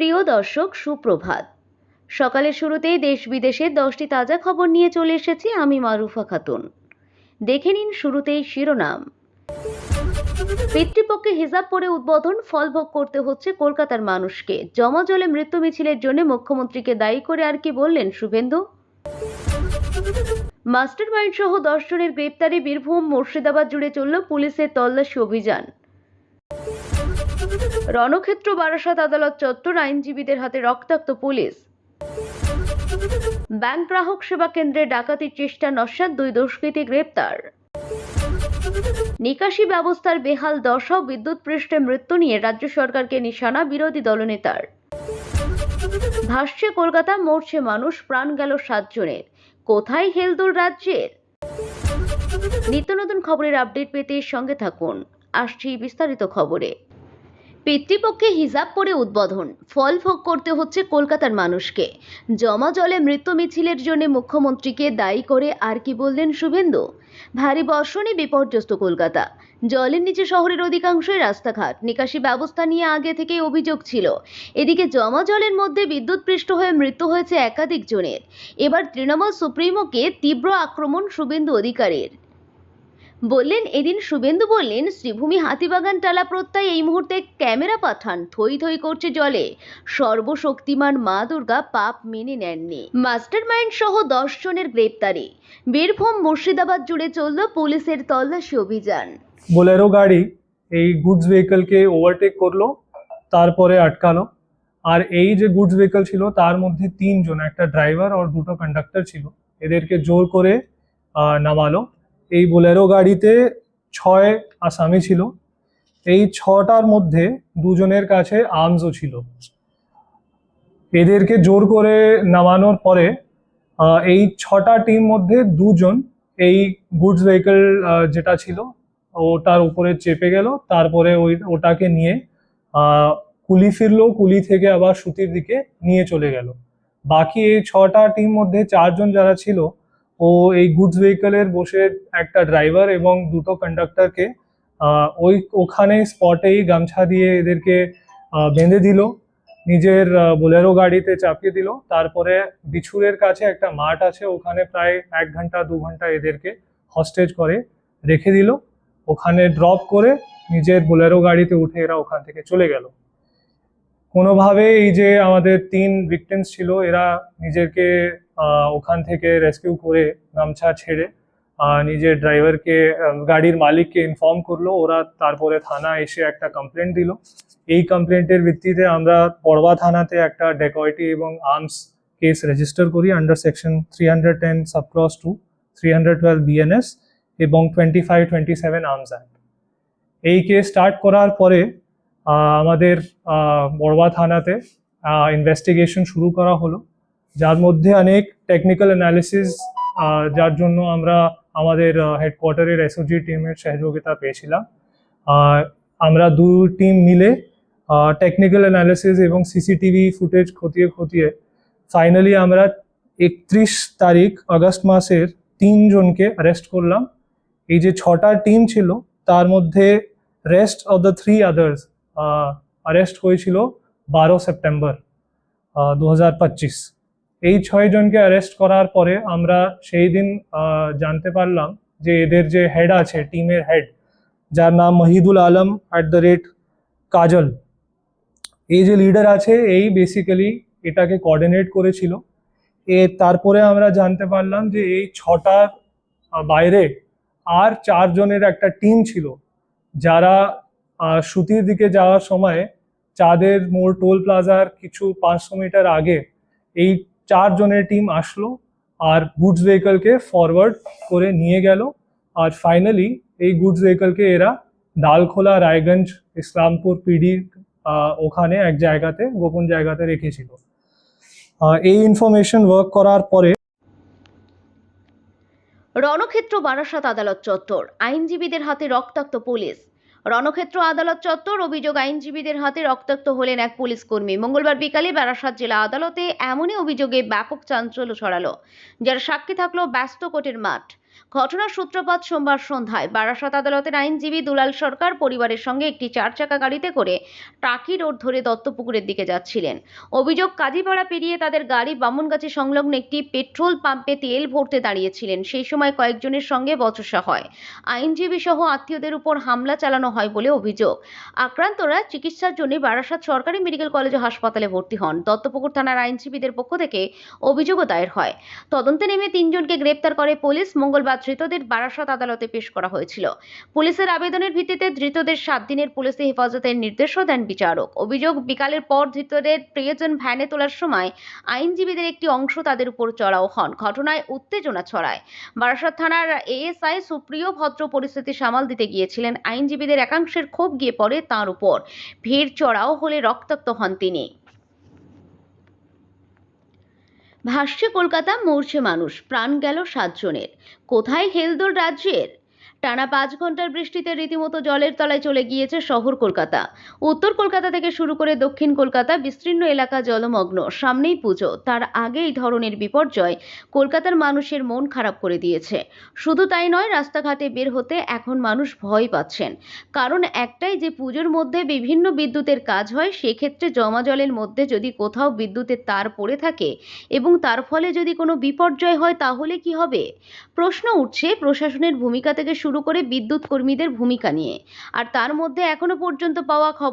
প্রিয় দর্শক, সুপ্রভাত। সকালের শুরুতেই দেশ বিদেশের দশটি তাজা খবর নিয়ে চলে এসেছি আমি মারুফা খাতুন। দেখে নিন শুরুতেই শিরোনাম। পিতৃপক্ষে হিজাব পরে উদ্বোধন, ফল ভোগ করতে হচ্ছে কলকাতার মানুষকে। জমা জলে মৃত্যু মিছিলের জন্য মুখ্যমন্ত্রীকে দায়ী করে আর কি বললেন শুভেন্দু? মাস্টার মাইন্ড সহ দশ জনের গ্রেপ্তারে বীরভূম, মুর্শিদাবাদ জুড়ে চলল পুলিশের তল্লাশি অভিযান। রণক্ষেত্র বারাসাত আদালত চত্বর আইনজীবীদের হাতে রক্তাক্ত পুলিশ। ব্যাংক গ্রাহক সেবা কেন্দ্রে ডাকাতির চেষ্টা নস্যাৎ, দুই দুষ্কৃতী গ্রেপ্তার। নিকাশি ব্যবস্থার বেহাল দশা, বিদ্যুৎ পৃষ্ঠে মৃত্যু নিয়ে রাজ্য সরকারকে নিশানা বিরোধী দলনেতার। ভাসছে কলকাতা, মরছে মানুষ, প্রাণ গেল সাতজনের। কোথায় হেলদোল রাজ্যের? নিত্য নতুন খবরের আপডেট পেতে সঙ্গে থাকুন। আসছি বিস্তারিত খবরে। পিতৃপক্ষে হিজাব পরে উদ্বোধন। ফল ভোগ করতে হচ্ছে কলকাতার মানুষকে। জমা জলে মৃত্যু মিছিলের জন্য মুখ্যমন্ত্রীকে দায়ী করে আর কি বললেন শুভেন্দু? ভারী বর্ষণে বিপর্যস্ত কলকাতা। জলের নিচে শহরের অধিকাংশই রাস্তাঘাট। নিকাশি ব্যবস্থা নিয়ে আগে থেকেই অভিযোগ ছিল। এদিকে জমা জলের মধ্যে বিদ্যুৎপৃষ্ট হয়ে মৃত্যু হয়েছে একাধিক জনের। এবার তৃণমূল সুপ্রিমোকে তীব্র আক্রমণ শুভেন্দু অধিকারীর। বললেন, এদিন শুভেন্দু বললেন, শ্রীভূমি হাতিবাগান টালা প্রত্যয় এই মুহূর্তে ক্যামেরা পাঠান, থই থই করছে জলে। সর্বশক্তিমান মা দুর্গা পাপ মেনে নেননি। মাস্টার মাইন্ড সহ দশ জনের গ্রেপ্তারি। বীরভূম মুর্শিদাবাদ জুড়ে চলল পুলিশের তল্লাশি অভিযান। বোলেরো গাড়ি এই গুডস ভেহিকলকে ওভারটেক করল, তারপরে আটকালো। আর এই যে গুডস ভেহিকল ছিল, তার মধ্যে তিনজন, একটা ড্রাইভার আর দুটো কন্ডাক্টর ছিল। এদেরকে জোর করে নামালো। এই বোলেরো গাড়িতে ছয় আসামি ছিল। এই ছটার মধ্যে দুজনের কাছে আর্মসও ছিল। এদেরকে জোর করে নামানোর পরে এই ছটা টিম মধ্যে দুজন এই গুডস ভেহিকল যেটা ছিল, ওটার উপরে চেপে গেল। তারপরে ওই, ওটাকে নিয়ে কুলি ফিরলো, কুলি থেকে আবার সুতির দিকে নিয়ে চলে গেল। বাকি এই ছটা টিম মধ্যে চারজন যারা ছিল ও এই গুডস ভেহিকলের বসে একটা ড্রাইভার এবং দুটো কন্ডাক্টরকে ওই ওখানে স্পটেই গামছা দিয়ে এদেরকে বেঁধে দিল নিজের বোলেরো গাড়িতে চাপিয়ে দিল তারপরে বিছুরের কাছে একটা মাঠ আছে ওখানে প্রায় এক ঘণ্টা দু ঘণ্টা এদেরকে হস্টেজ করে রেখে দিল ওখানে ড্রপ করে নিজের বোলেরো গাড়িতে উঠে এরা ওখান থেকে চলে গেল। কোনোভাবে এই যে আমাদের তিন ভিকটিমস ছিল এরা নিজেরকে আহ, ওখান থেকে রেস্কিউ করে গামছা ছেড়ে নিজের ড্রাইভারকে গাড়ির মালিককে ইনফর্ম করল। ওরা তারপরে থানা এসে একটা কমপ্লেন্ট দিল। এই কমপ্লেন্টের ভিত্তিতে আমরা পড়বা থানাতে একটা ডেকয়টি এবং আর্মস কেস রেজিস্টার করি under section three hundred ten subclause two three hundred twelve BNS এবং twenty five twenty seven arms act এই কেস স্টার্ট করার পরে আমাদের বড়বা থানাতে ইনভেস্টিগেশন শুরু করা হলো। যার মধ্যে অনেক টেকনিক্যাল অ্যানালিসিস যার জন্য আমরা আমাদের হেডকোয়ার্টারের এসওজি টিমের সহযোগিতা পেয়েছিলাম। আমরা দু টিম মিলে টেকনিক্যাল অ্যানালিসিস এবং সিসিটিভি ফুটেজ খতিয়ে খতিয়ে ফাইনালি আমরা একত্রিশ তারিখ আগস্ট মাসের তিনজনকে অ্যারেস্ট করলাম। এই যে ছটা টিম ছিল, তার মধ্যে rest of the three others arrest হয়েছিল বারো সেপ্টেম্বর দু হাজার পঁচিশ। এই ছয় জনকে অ্যারেস্ট করার পরে আমরা সেই দিন জানতে পারলাম যে এদের যে হেড আছে টিমের হেড যার নাম Mohidul Alam at the rate Kajal. এই যে লিডার আছে এই বেসিক্যালি এটাকে কোঅর্ডিনেট করেছিল। এ তারপরে আমরা জানতে পারলাম যে এই আহ, বাইরে আর চারজনের একটা টিম ছিল যারা সুতির দিকে যাওয়ার সময় চাঁদের মোড় টোল প্লাজার কিছু পাঁচশো মিটার আগে এই চারজনের টিম আসলো আর গুডস ভেহিকলকে ফরওয়ার্ড করে নিয়ে গেল। আর ফাইনালি এই গুডস ভেহিকলকে এরা ডালখোলা, রায়গঞ্জ, ইসলামপুর পিডি ওখানে এক জায়গাতে, গোপন জায়গাতে রেখেছিল। এই ইনফরমেশন ওয়ার্ক করার পরে রণক্ষেত্র বারাসাত আদালত চত্বর। আইনজীবীদের হাতে রক্তাক্ত পুলিশ। রণক্ষেত্র আদালত চত্বর অভিযোগ আইনজীবীদের হাতে রক্তাক্ত হলেন এক পুলিশ কর্মী। মঙ্গলবার বিকালে বারাসাত জেলা আদালতে এমনই অভিযোগে ব্যাপক চাঞ্চল্য ছড়ালো, যার সাক্ষী থাকল ব্যস্ত কোর্টের মাঠ। ঘটনার সূত্রপাত সোমবার সন্ধ্যায়। বারাসত আদালতের আইনজীবী দুলাল সরকার পরিবারের সঙ্গে একটি চার চাকা গাড়িতে করে টাকি রোড ধরে দত্তপুকুরের দিকে যাচ্ছিলেন। অভিযোগ, কাজীপাড়া পেরিয়ে তাদের গাড়ি বামুনগাছি সংলগ্ন একটি পেট্রোল পাম্পে তেল ভরতে দাঁড়িয়েছিলেন। সেই সময় কয়েকজনের সঙ্গে বচসা হয়। আইনজীবী সহ আত্মীয়দের উপর হামলা চালানো হয় বলে অভিযোগ। আক্রান্তরা চিকিৎসার জন্য বারাসাত সরকারি মেডিকেল কলেজ ও হাসপাতালে ভর্তি হন। দত্তপুকুর থানার আইনজীবীদের পক্ষ থেকে অভিযোগও দায়ের হয়। তদন্তে নেমে তিনজনকে গ্রেপ্তার করে পুলিশ। মঙ্গলবার ধৃতদের বারাসত আদালতে পেশ করা হয়েছিল। পুলিশের আবেদনের ভিত্তিতে ধৃতদের সাত দিনের পুলিশি হেফাজতের নির্দেশও দেন বিচারক। অভিযোগ, বিকালের পর ধৃতদের প্রিয়জন ভ্যানে তোলার সময় আইনজীবীদের একটি অংশ তাদের উপর চড়াও হন। ঘটনায় উত্তেজনা ছড়ায়। বারাসত থানার এএসআই সুপ্রিয় ভদ্র পরিস্থিতি সামাল দিতে গিয়েছিলেন। আইনজীবীদের একাংশের ক্ষোভ গিয়ে পড়ে তার উপর। ভিড় চড়াও হলে রক্তাক্ত হন তিনি। ভাসছে কলকাতা মরছে মানুষ। প্রাণ গেল সাতজনের। কোথায় হেলদোল রাজ্যের? টানা পাঁচ ঘণ্টার বৃষ্টিতে রীতিমতো জলের তলায় চলে গিয়েছে শহর কলকাতা। উত্তর কলকাতা থেকে শুরু করে দক্ষিণ কলকাতা, বিস্তীর্ণ এলাকা জলমগ্ন। সামনেই পুজো। তার আগে এই ধরনের বিপর্যয় কলকাতার মানুষের মন খারাপ করে দিয়েছে। শুধু তাই নয়, রাস্তাঘাটে বের হতে এখন মানুষ ভয় পাচ্ছেন। কারণ একটাই যে পুজোর মধ্যে বিভিন্ন বিদ্যুতের কাজ হয়, সেক্ষেত্রে জমা জলের মধ্যে যদি কোথাও বিদ্যুতের তার পড়ে থাকে এবং তার ফলে যদি কোনো বিপর্যয় হয়, তাহলে কি হবে? প্রশ্ন উঠছে, প্রশাসনের ভূমিকা থেকে শুরু করে বিদ্যুৎ কর্মীদের ভূমিকা নিয়ে। আর তার মধ্যে এখনও পর্যন্ত পাওয়া খবর